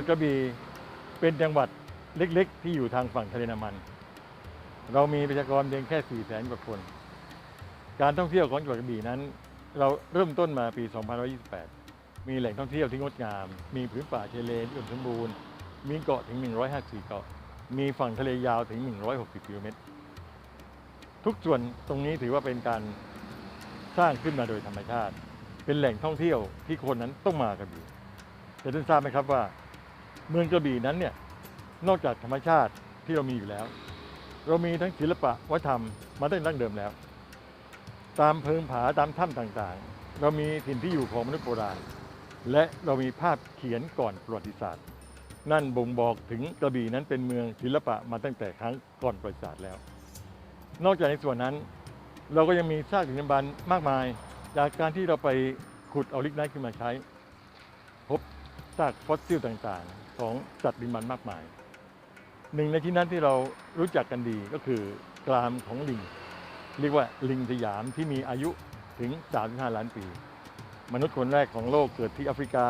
วัดกระบี่เป็นจังหวัดเล็กๆ ที่อยู่ทางฝั่งทะเลน้ำมัน เรามีประชากรเพียงแค่4แสนกว่าคน การท่องเที่ยวของจังหวัดกระบี่นั้น เราเริ่มต้นมาปี 2528 มีแหล่งท่องเที่ยวที่งดงาม มีผืนป่าชายเลนที่อุดมสมบูรณ์ มีเกาะถึง 154 เกาะ มีฝั่งทะเลยาวถึง 160 กิโลเมตร ทุกส่วนตรงนี้ถือว่าเป็นการสร้างขึ้นมาโดยธรรมชาติ เป็นแหล่งท่องเที่ยวที่คนนั้นต้องมากระบี่แต่ท่านทราบไหมครับว่า เมืองกระบี่นั้นเนี่ยนอกจากธรรมชาติที่เรามีอยู่แล้ว เรามีทั้งศิลปะวัฒนธรรมมาตั้งแต่ดั้งเดิมแล้ว ตามเพิงผาตามถ้ำต่างๆ เรามีถิ่นที่อยู่ของมนุษย์โบราณ และเรามีภาพเขียนก่อนประวัติศาสตร์ นั่นบ่งบอกถึงกระบี่นั้นเป็นเมืองศิลปะมาตั้งแต่ครั้งก่อนประวัติศาสตร์แล้ว นอกจากในส่วนนั้น เราก็ยังมีซากดึกดำบรรพ์มากมาย จากการที่เราไปขุดเอาลิกไนท์ขึ้นมาใช้ากฟอสซิลต่างๆ ของสัตว์ดินมันมากมาย หนึ่งในที่นั้นที่เรารู้จักกันดีก็คือกรามของลิง เรียกว่าลิงสยามที่มีอายุถึง 35 ล้านปี มนุษย์คนแรกของโลกเกิดที่แอฟริกา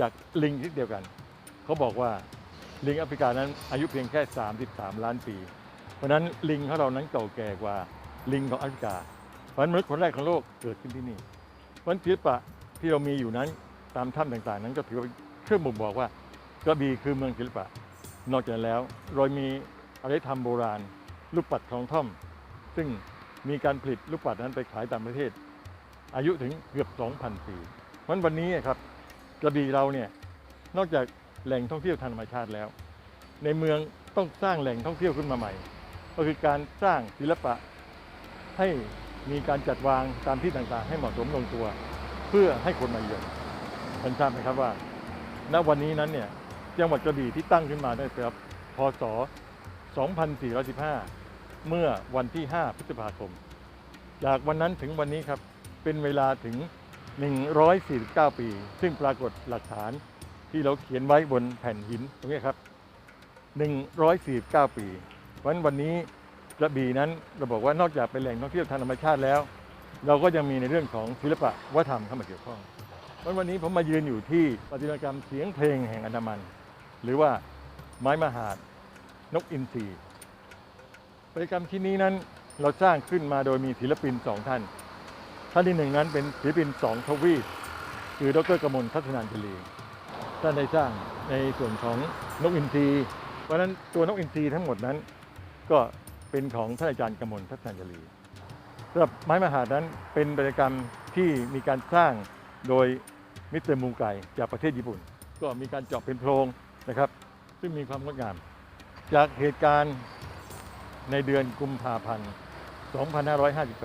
จากลิงชนิดเดียวกัน เขาบอกว่าลิงแอฟริกานั้นอายุเพียงแค่ 33 ล้านปี เพราะนั้นลิงของเรานั้นเก่าแก่กว่าลิงของแอฟริกา เพราะนั้นมนุษย์คนแรกของโลกเกิดขึ้นที่นี่เพราะฉะนั้นศิลปะที่เรามีอยู่นั้นตามถ้ำต่างๆ นั้นก็ถือว่า เครื่องบ่งบอกว่ากระบี่คือเมืองศิลปะ นอกจากแล้วเรามีอารยธรรมโบราณ ลูกปัดคลองท่อม ซึ่งมีการผลิตลูกปัดนั้นไปขายต่างประเทศ อายุถึงเกือบ 2,000 ปีเพราะั้นวันนี้ครับกระบี่เราเนี่ยนอกจากแหล่งท่องเที่ยวทางธรรมชาติแล้ว ในเมืองต้องสร้างแหล่งท่องเที่ยวขึ้นมาใหม่ ก็คือการสร้างศิลปะให้มีการจัดวางตามที่ต่างๆ ให้เหมาะสมลงตัว เพื่อให้คนมาเยือนท่านทราบไหมครับว่า ณวันนี้นั้นเนี่ยจังหวัดกระบี่ที่ตั้งขึ้นมาได้ครับพศ 2415 เมื่อวันที่ 5 พฤษภาคม จากวันนั้นถึงวันนี้ครับเป็นเวลาถึง 149 ปี ซึ่งปรากฏหลักฐานที่เราเขียนไว้บนแผ่นหินตรงนี้ครับ 149 ปีเพราะฉะนั้นวันนี้กระบี่นั้นเราบอกว่านอกจากเป็นแหล่งท่องเที่ยวทางธรรมชาติแล้ว เราก็ยังมีในเรื่องของศิลปะวัฒนธรรมเข้ามาเกี่ยวข้อง เพราะวันนี้ผมมายืนอยู่ที่ปฏิมากรรมเสียงเพลงแห่งอันดามัน หรือว่าไม้มหาดนกอินทรีปฏิกรรมที่นี้นั้นเราสร้างขึ้นมาโดยมีศิลปินสองท่าน ท่านที่หนึ่งนั้นเป็นศิลปินสองทวีปคือดรกมลทัศนันจรีท่านได้สร้างในส่วนของนกอินทรีเพราะนั้นตัวนกอินทรีทั้งหมดนั้น ก็เป็นของท่านอาจารย์กมลทัศนันจรีสำหรับไม้มหาดนั้นเป็นปฏิกรรมที่มีการสร้างโดย มิสเตอร์มูไกจากประเทศญี่ปุ่น ก็มีการเจาะเป็นโพรงนะครับ ซึ่งมีความงดงาม จากเหตุการณ์ในเดือนกุมภาพันธ์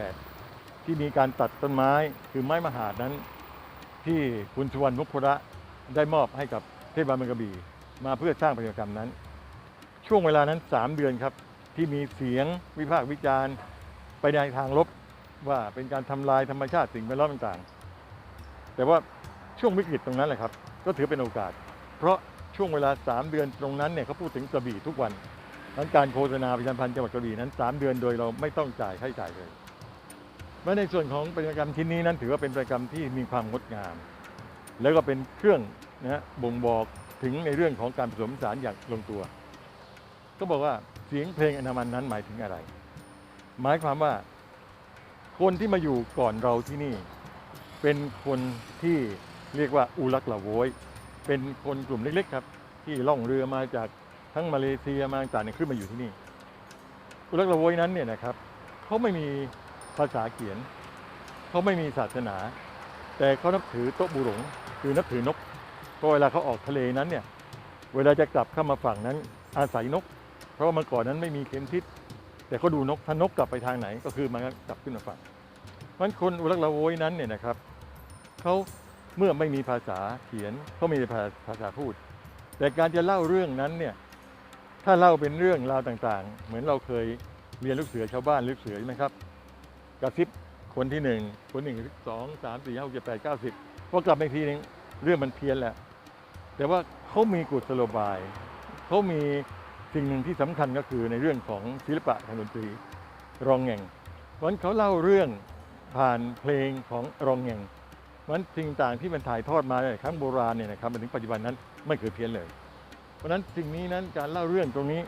2558 ที่มีการตัดต้นไม้คือไม้มหาดนั้น ที่คุณชวนมุขระได้มอบให้กับเทศบาลเมืองกระบี่มาเพื่อสร้างประโยชน์กรรมนั้น ช่วงเวลานั้น 3 เดือนครับ ที่มีเสียงวิพากษ์วิจารณ์ ไปในทางลบว่าเป็นการทำลายธรรมชาติสิ่งแวดล้อมต่างๆ แต่ว่า ช่วงวิกฤตตรงนั้นแหละครับ ก็ถือเป็นโอกาส เพราะช่วงเวลา 3 เดือนตรงนั้นเนี่ยเขาพูดถึงกระบี่ทุกวันทั้งการโฆษณาประชาพันธ์จังหวัดกระบี่นั้น 3 เดือนโดยเราไม่ต้องจ่ายค่าใช้จ่ายเลยเมื่อในส่วนของปฏิกรรมชิ้นนี้นั้นถือว่าเป็นปฏิกรรมที่มีความงดงาม แล้วก็เป็นเครื่องนะฮะบ่งบอกถึงในเรื่องของการผสมผสานอย่างลงตัว ก็บอกว่าเสียงเพลงอนามันนั้นหมายถึงอะไร หมายความว่า คนที่มาอยู่ก่อนเราที่นี่ เป็นคนที่ เรียกว่าอุลักละโวยเป็นคนกลุ่มเล็กๆครับ ที่ล่องเรือมาจากทั้งมาเลเซียมาต่างๆขึ้นมาอยู่ที่นี่ อุลักละโวยนั้นเนี่ยนะครับเขาไม่มีภาษาเขียนเขาไม่มีศาสนา แต่เขานับถือโต๊ะบูหลงคือนับถือนกเพราะเวลาเขาออกทะเลนั้นเนี่ยเวลาจะกลับเข้ามาฝั่งนั้นอาศัยนก เพราะว่าเมื่อก่อนนั้นไม่มีเข็มทิศแต่เขาดูนกถ้านกกลับไปทางไหนก็คือมันกลับขึ้นมาฝั่งเพราะฉะนั้นคนอุลักละโวยนั้นเนี่ยนะครับเขา เมื่อไม่มีภาษาเขียนเขามีแต่ภาษาพูด แต่การจะเล่าเรื่องนั้นเนี่ยถ้าเล่าเป็นเรื่องราวต่างๆ เหมือนเราเคยเรียนลูกเสือชาวบ้านลูกเสือใช่ไหมครับกระซิบคนที่หนึ่งคนหนึ่งสองสามสี่ห้าหกเจ็ดแปดเก้าสิบพอกลับมาอีกทีนึงเรื่องมันเพี้ยนแหละ แต่ว่าเขามีกุศโลบายเขามีสิ่งหนึ่งที่สำคัญก็คือในเรื่องของศิลปะทางดนตรีรองแง่งเพราะฉะนั้นเขาเล่าเรื่องผ่านเพลงของรองแง่ง เพราะฉะนั้นสิ่งต่างที่มันถ่ายทอดมาในครั้งโบราณเนี่ยนะครับมาถึงปัจจุบันนั้นไม่เคยเพี้ยนเลย เพราะฉะนั้นสิ่งนี้นั้นการเล่าเรื่องตรงนี้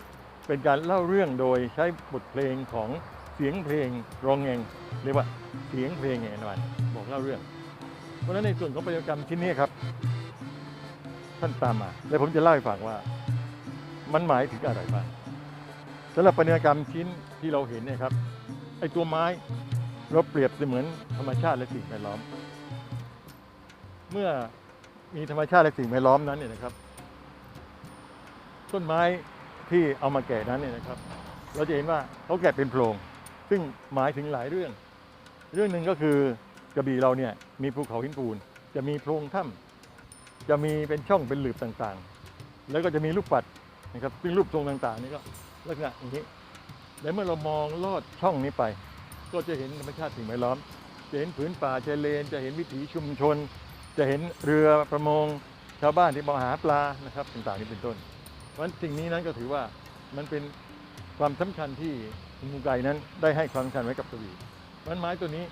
เป็นการเล่าเรื่องโดยใช้บทเพลงของเสียงเพลงรองเองเรียกว่าเสียงเพลงไงนะมันบอกเล่าเรื่อง เพราะฉะนั้นในส่วนของประติกรรมชิ้นนี้ครับ ท่านตามมา แล้วผมจะเล่าให้ฟังว่ามันหมายถึงอะไรบ้างสำหรับประติกรรมชิ้นที่เราเห็นเนี่ยครับไอ้ตัวไม้เราเปรียบเสมือนธรรมชาติและสิ่งแวดล้อม เมื่อมีธรรมชาติและสิ่งแวดล้อมนั้นเนี่ยนะครับ ต้นไม้ที่เอามาแกะนั้นเนี่ยนะครับ เราจะเห็นว่าเขาแกะเป็นโพรง ซึ่งหมายถึงหลายเรื่อง เรื่องหนึ่งก็คือกระบี่เราเนี่ยมีภูเขาหินปูน จะมีโพรงถ้ำจะมีเป็นช่องเป็นหลืบต่างๆ แล้วก็จะมีลูกปัดนะครับซึ่งรูปทรงต่างๆ นี่ก็ลักษณะอย่างนี้ และเมื่อเรามองลอดช่องนี้ไป ก็จะเห็นธรรมชาติสิ่งแวดล้อม จะเห็นผืนป่าชายเลน จะเห็นวิถีชุมชน จะเห็นเรือประมงชาวบ้านที่มาหาปลานะครับต่างๆนี้เป็นต้น เพราะฉะนั้นสิ่งนี้นั้นก็ถือว่ามันเป็นความสำคัญที่คุณมุไกนั้นได้ให้ความสำคัญไว้กับกระบี่เพราะฉะนั้นไม้ตัวนี้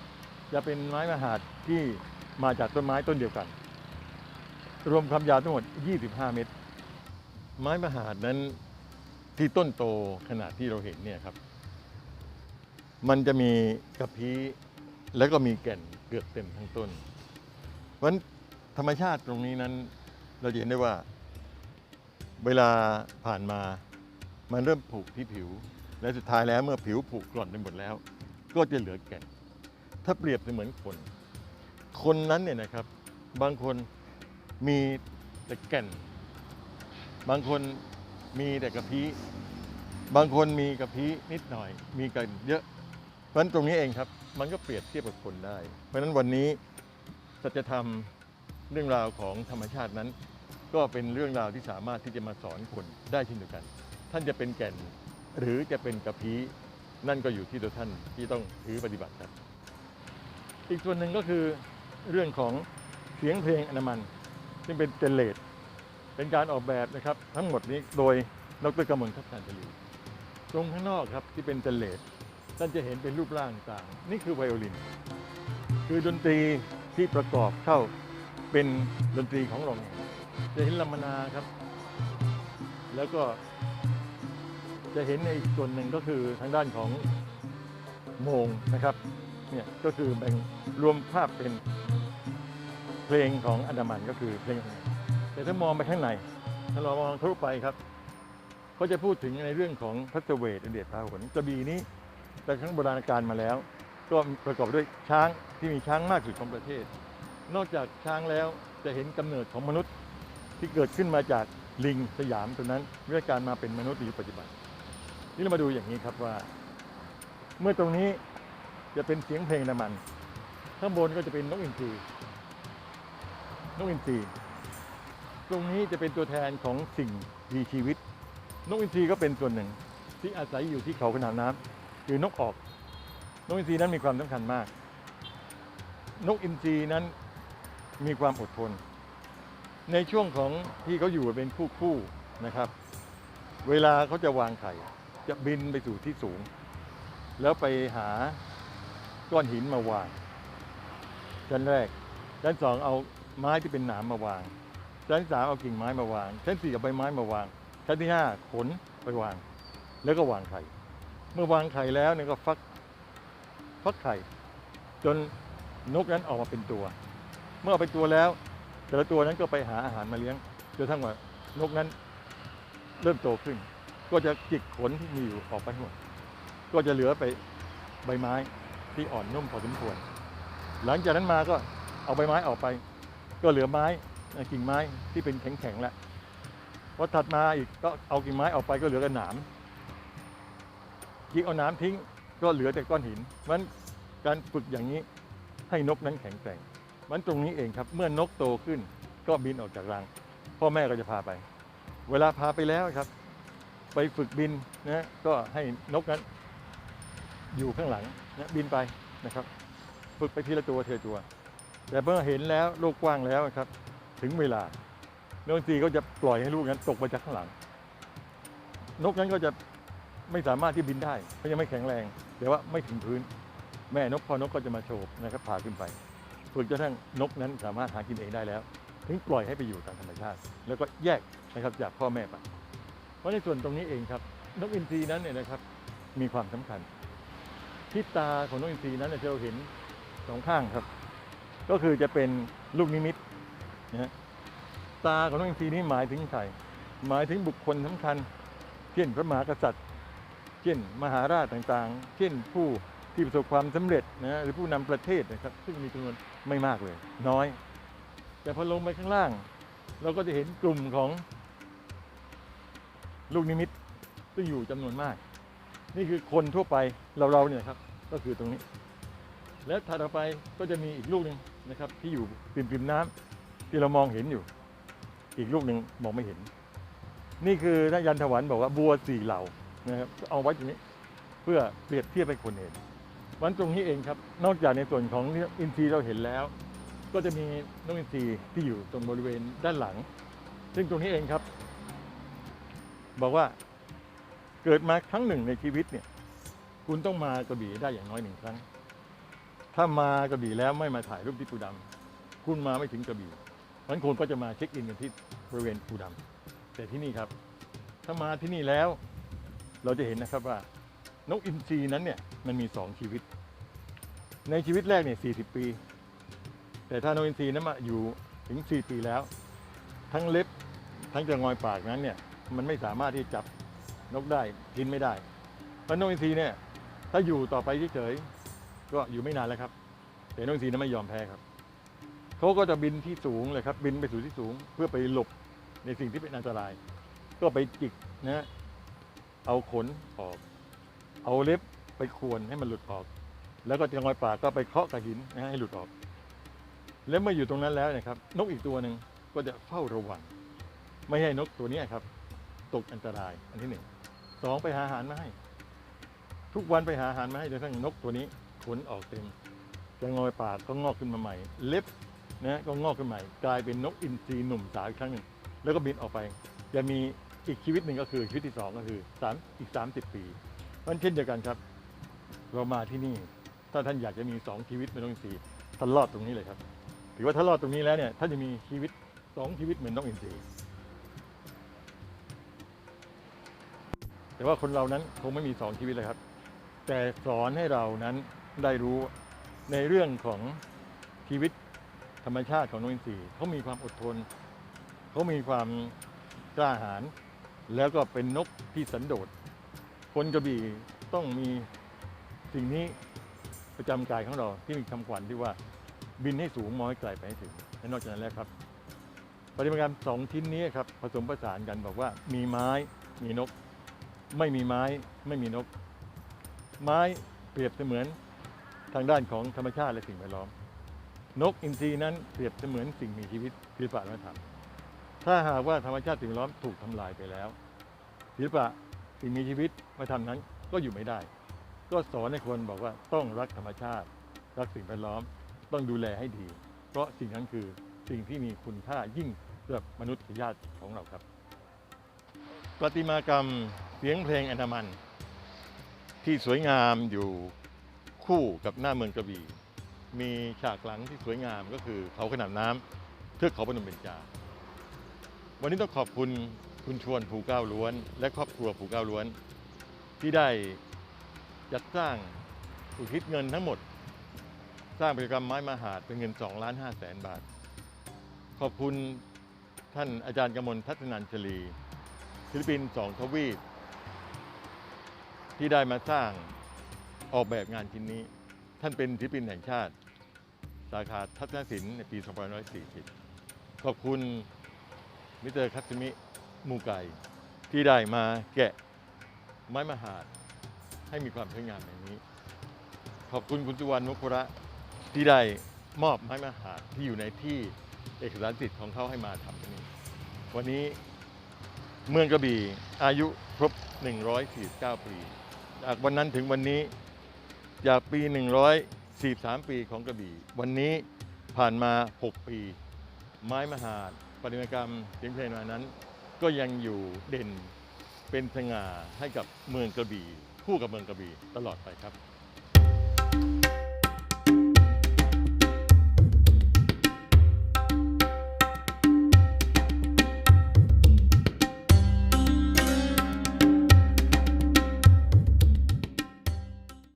จะเป็นไม้มหาดที่มาจากต้นไม้ต้นเดียวกัน รวมความยาวทั้งหมด 25 เมตร ไม้มหาดนั้นที่ต้นโตขนาดที่เราเห็นเนี่ยครับ มันจะมีกระพี้แล้วก็มีแก่นเกือบเต็มทั้งต้นเพราะฉะนั้น ธรรมชาติตรงนี้นั้นเราเห็นได้ว่า เวลาผ่านมามันเริ่มผุที่ผิว และสุดท้ายแล้วเมื่อผิวผุกร่อนไปหมดแล้ว ก็จะเหลือแก่น ถ้าเปรียบเสมือนคน คนนั้นเนี่ยนะครับ บางคนมีแต่แก่น บางคนมีแต่กระพี้บางคนมีกระพี้นิดหน่อย มีกันเยอะเพราะฉะนั้นตรงนี้เองครับ มันก็เปรียบเทียบกับคนได้ เพราะฉะนั้นวันนี้สัจธรรม เรื่องราวของธรรมชาตินั้น ก็เป็นเรื่องราวที่สามารถที่จะมาสอนคนได้เช่นเดียวกัน ท่านจะเป็นแก่นหรือจะเป็นกระพี้นั่นก็อยู่ที่ตัวท่านที่ต้องถือปฏิบัติครับ อีกส่วนหนึ่งก็คือเรื่องของเสียงเพลงอนามัน ซึ่งเป็นเจเลตเป็นการออกแบบนะครับ ทั้งหมดนี้โดยดรกำมลทัพการจรีตรงข้างนอกครับที่เป็นเจเลตท่านจะเห็นเป็นรูปร่างต่าง นี่คือไวโอลิน คือดนตรีที่ประกอบเข้า เป็นดนตรีของเราเองจะเห็นลำมนาครับ แล้วก็จะเห็นในอีกส่วนหนึ่งก็คือทางด้านของโมงนะครับเนี่ยก็คือแบ่งรวมภาพเป็นเพลงของอันดามันก็คือเพลงแต่ถ้ามองไปข้างในถ้าเรามองทะลุไปครับก็จะพูดถึงในเรื่องของพระเวทเดชพาหนกระบี่นี้แต่ครั้งโบราณกาลมาแล้ว ก็ประกอบด้วยช้างที่มีช้างมากสุดของประเทศ นอกจากช้างแล้วจะเห็นกำเนิดของมนุษย์ที่เกิดขึ้นมาจากลิงสยามตัวนั้นเรื่อการมาเป็นมนุษย์ในยุคปัจจุบันนี่เรามาดูอย่างนี้ครับว่า เมื่อตรงนี้จะเป็นเสียงเพลงน้ำมัน ข้างบนก็จะเป็นนกอินทรีนกอินทรีตรงนี้จะเป็นตัวแทนของสิ่งมีชีวิต นกอินทรีก็เป็นส่วนหนึ่ง ที่อาศัยอยู่ที่เขาขนาดน้ำคือนกออก นกอินทรีนั้นมีความสำคัญมาก นกอินทรีนั้น มีความอดทน ในช่วงของที่เขาอยู่เป็นคู่คู่ๆนะครับ เวลาเขาจะวางไข่ จะบินไปสู่ที่สูง แล้วไปหาก้อนหินมาวางชั้นแรกชั้นสองเอาไม้ที่เป็นหนามมาวางชั้นสามเอากิ่งไม้มาวางชั้นสี่เอาใบไม้มาวางชั้นที่ห้าขนไปวาง แล้วก็วางไข่ เมื่อวางไข่แล้วเนี่ยก็ฟักฟักไข่ จนนกนั้นออกมาเป็นตัว เมื่อออกเป็นตัวแล้ว แต่ละตัวนั้นก็ไปหาอาหารมาเลี้ยงจนทั้งว่านกนั้นเริ่มโตขึ้น ก็จะจิกขนที่มีอยู่ออกไปหมด ก็จะเหลือไปใบไม้ที่อ่อนนุ่มพอสมควร หลังจากนั้นมาก็เอาใบไม้ออกไป ก็เหลือไม้กิ่งไม้ที่เป็นแข็งๆแล้วพอถัดมาอีกก็เอากิ่งไม้ออกไปก็เหลือแต่หนามยิงเอาหนามทิ้งก็เหลือแต่ก้อนหินมันการฝึกอย่างนี้ให้นกนั้นแข็งแกร่ง มันตรงนี้เองครับ เมื่อนกโตขึ้นก็บินออกจากรัง พ่อแม่ก็จะพาไป เวลาพาไปแล้วครับ ไปฝึกบินนะก็ให้นกนั้นอยู่ข้างหลังนะบินไปนะครับ ฝึกไปทีละตัวทีละตัว แต่เมื่อเห็นแล้วโลกกว้างแล้วครับ ถึงเวลานกตีก็จะปล่อยให้ลูกนั้นตกมาจากข้างหลัง นกนั้นก็จะไม่สามารถที่บินได้เพราะยังไม่แข็งแรง แต่ว่าไม่ถึงพื้น แม่นกพอนกก็จะมาโฉบนะครับพาขึ้นไป จนกระทั่งนกนั้นสามารถหากินเองได้แล้วถึงปล่อยให้ไปอยู่ตามธรรมชาติ แล้วก็แยกนะครับจากพ่อแม่ไปเพราะในส่วนตรงนี้เองครับ นกอินทรีนั้นเนี่ยนะครับมีความสำคัญ ที่ตาของนกอินทรีนั้นเนี่ยที่เราเห็นสองข้างครับ ก็คือจะเป็นลูกนิมิตนะฮะตาของนกอินทรีนี้หมายถึงใครหมายถึงบุคคลสำคัญ เช่นพระมหากษัตริย์ เช่นมหาราชต่างๆ เช่นผู้ ที่ประสบความสำเร็จนะหรือผู้นำประเทศนะครับ ซึ่งมีจำนวนไม่มากเลย น้อย แต่พอลงไปข้างล่าง เราก็จะเห็นกลุ่มของลูกนิมิตซึ่งอยู่จำนวนมาก นี่คือคนทั่วไปเราเราๆเนี่ยครับก็คือตรงนี้ และถัดไปก็จะมีอีกลูกหนึ่งนะครับ ที่อยู่ริมริมน้ำที่เรามองเห็นอยู่ อีกลูกหนึ่งมองไม่เห็น นี่คือท่านยันถวันบอกว่าบัวสี่เหล่านะครับเอาไว้ตรงนี้เพื่อเปรียบเทียบให้คนเห็น วันตรงนี้เองครับ นอกจากในส่วนของอินทรีย์เราเห็นแล้ว ก็จะมีนกอินทรีที่อยู่ตรงบริเวณด้านหลัง ซึ่งตรงนี้เองครับ บอกว่าเกิดมาครั้งหนึ่งในชีวิตเนี่ย คุณต้องมากระบี่ได้อย่างน้อยหนึ่งครั้ง ถ้ามากระบี่แล้วไม่มาถ่ายรูปที่ปูดำคุณมาไม่ถึงกระบี่เพราะฉะนั้นคนก็จะมาเช็คอินกันที่บริเวณปูดำแต่ที่นี่ครับ ถ้ามาที่นี่แล้ว เราจะเห็นนะครับว่านกอินทรีนั้นเนี่ย มันมีสองชีวิต ในชีวิตแรกเนี่ย40ปี แต่ถ้านกอินทรีนั้นมาอยู่ถึง4ปีแล้ว ทั้งเล็บทั้งจะงอยปากนั้นเนี่ยมันไม่สามารถที่จับนกได้กินไม่ได้เพราะนกอินทรีเนี่ยถ้าอยู่ต่อไปเฉยๆก็อยู่ไม่นานแล้วครับ แต่นกอินทรีนั้นไม่ยอมแพ้ครับเขาก็จะบินที่สูงเลยครับ บินไปสู่ที่สูงเพื่อไปหลบในสิ่งที่เป็นอันตราย ก็ไปจิกนะเอาขนออก เอาเล็บ ไปควรให้มันหลุดออก แล้วก็จะงอยปากก็ไปเคาะกับหินนะให้หลุดออก แล้วเมื่ออยู่ตรงนั้นแล้วนะครับ นกอีกตัวหนึ่งก็จะเฝ้าระวัง ไม่ให้นกตัวนี้ครับ ตกอันตรายอันที่หนึ่งสองไปหาอาหารมาให้ ทุกวันไปหาอาหารมาให้จนกระทั่งนกตัวนี้ขนออกเต็มจะงอยปากก็งอกขึ้นมาใหม่ เล็บนะก็งอกขึ้นใหม่ กลายเป็นนกอินทรีหนุ่มสาวอีกครั้งหนึ่งแล้วก็บินออกไป จะมีอีกชีวิตหนึ่งก็คือชีวิตที่สองก็คือสามอีก 30 ปีเพราะฉะนั้นเช่นเดียวกันครับ เรามาที่นี่ ถ้าท่านอยากจะมีสองชีวิตเป็นนกอินทรีท่านรอดตรงนี้เลยครับ ถือว่าถ้ารอดตรงนี้แล้วเนี่ยท่านจะมีชีวิตสองชีวิตเหมือนนกอินทรีแต่ว่าคนเรานั้นคงไม่มีสองชีวิตเลยครับ แต่สอนให้เรานั้นได้รู้ในเรื่องของชีวิตธรรมชาติของนกอินทรีเขามีความอดทน เขามีความกล้าหาญแล้วก็เป็นนกที่สันโดษคนกระบี่ต้องมี สิ่งนี้ประจำกายของเราที่มีคำขวัญที่ว่าบินให้สูงมองให้ไกลไปให้ถึงและนอกจากนั้นแล้วครับ ปฏิบัติการสองชิ้นนี้ครับผสมผสานกันบอกว่ามีไม้มีนก ไม่มีไม้ไม่มีนก ไม้เปรียบเสมือนทางด้านของธรรมชาติและสิ่งแวดล้อม นกอินทรีนั้นเปรียบเสมือนสิ่งมีชีวิตศิลปะวัฒนธรรมถ้าหากว่าธรรมชาติสิ่งแวดล้อมถูกทำลายไปแล้วศิลปะสิ่งมีชีวิตวัฒนธรรมนั้นก็อยู่ไม่ได้ ก็สอนให้คนบอกว่าต้องรักธรรมชาติ รักสิ่งแวดล้อมต้องดูแลให้ดี เพราะสิ่งนั้นคือสิ่งที่มีคุณค่ายิ่งสำหรับมนุษยชาติของเราครับประติมากรรมเสียงเพลงอันดามัน ที่สวยงามอยู่คู่กับหน้าเมืองกระบี่มีฉากหลังที่สวยงามก็คือเขาขนาดน้ำเทือกเขาพนมเบญจา วันนี้ต้องขอบคุณคุณชวนภูเก้าล้วน และครอบครัวภูเก้าล้วน ที่ได้ จัดสร้างอุทิศเงินทั้งหมด สร้างกิจกรรมไม้มหาดเป็นเงิน2ล้าน5แสนบาท ขอบคุณท่านอาจารย์กมลทัศนันชลี ศิลปินสองทวีปที่ได้มาสร้างออกแบบงานชิ้นนี้ ท่านเป็นศิลปินแห่งชาติ สาขาทัศนศิลป์ในปี 2540 ขอบคุณมิเตอร์คัตสึมิมูไกที่ได้มาแกะไม้มหาด ให้มีความสวยงามอย่างนี้ ขอบคุณคุณสุวรรณมุคุระที่ได้มอบไม้มหาที่อยู่ในที่เอกสารสิทธิ์ของเขาให้มาทำที่นี่วันนี้เมืองกระบี่อายุครบ 149 ปี จากวันนั้นถึงวันนี้จากปี 143 ปีของกระบี่ วันนี้ผ่านมา 6 ปี ไม้มหาดปฏิมากรรมเสียงเพลงมานั้น ก็ยังอยู่เด่นเป็นสง่าให้กับเมืองกระบี่ คู่กับเมืองกระบี่ตลอดไปครับ